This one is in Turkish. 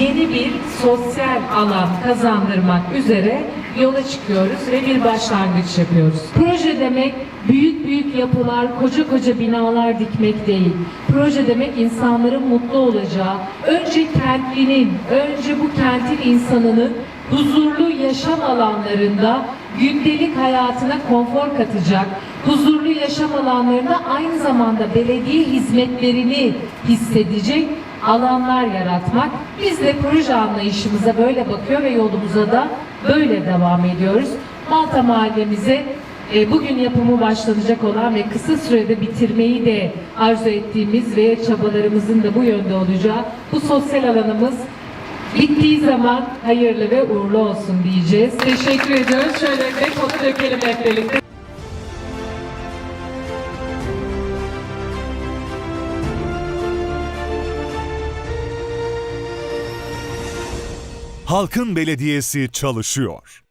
yeni bir sosyal alan kazandırmak üzere yola çıkıyoruz ve bir başlangıç yapıyoruz. Proje demek büyük büyük yapılar, koca koca binalar dikmek değil. Proje demek insanların mutlu olacağı, önce kentlinin, önce bu kentin insanının huzurlu yaşam alanlarında gündelik hayatına konfor katacak, huzurlu yaşam alanlarında aynı zamanda belediye hizmetlerini hissedecek alanlar yaratmak. Biz de proje anlayışımıza böyle bakıyor ve yolumuza da böyle devam ediyoruz. Malta mahallemize e, bugün yapımı başlanacak olan ve kısa sürede bitirmeyi de arzu ettiğimiz ve çabalarımızın da bu yönde olacağı bu sosyal alanımız bittiği zaman hayırlı ve uğurlu olsun diyeceğiz. Teşekkür ediyoruz. Şöyle dekonu dökelim hep birlikte. Halkın Belediyesi çalışıyor.